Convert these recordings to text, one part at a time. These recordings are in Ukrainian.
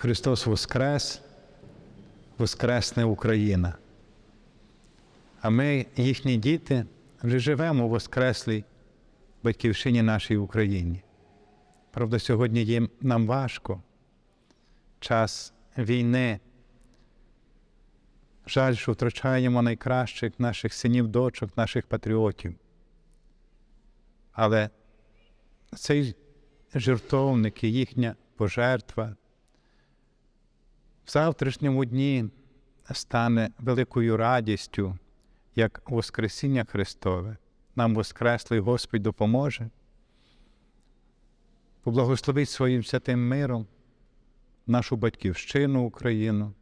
Христос Воскрес, Воскресне Україна. А ми, їхні діти, вже живемо у Воскреслій батьківщині нашій Україні. Правда, сьогодні їм нам важко. Час війни. Жаль, що втрачаємо найкращих наших синів, дочок, наших патріотів. Але цей жертовник і їхня пожертва в завтрашньому дні стане великою радістю, як Воскресіння Христове. Нам Воскреслий Господь допоможе. Поблагословить своїм святим миром нашу батьківщину Україну,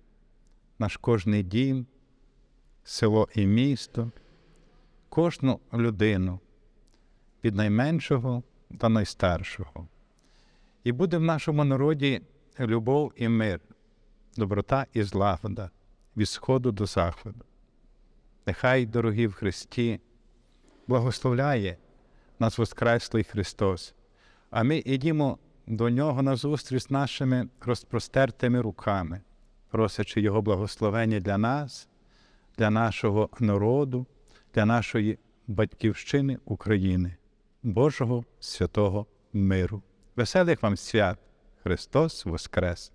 наш кожний дім, село і місто, кожну людину від найменшого до найстаршого. І буде в нашому народі любов і мир, доброта і злагода від сходу до заходу. Нехай, дорогі в Христі, благословляє нас Воскреслий Христос, а ми йдімо до Нього назустріч з нашими розпростертими руками, просячи Його благословення для нас, для нашого народу, для нашої батьківщини України, Божого святого миру. Веселих вам свят! Христос Воскрес!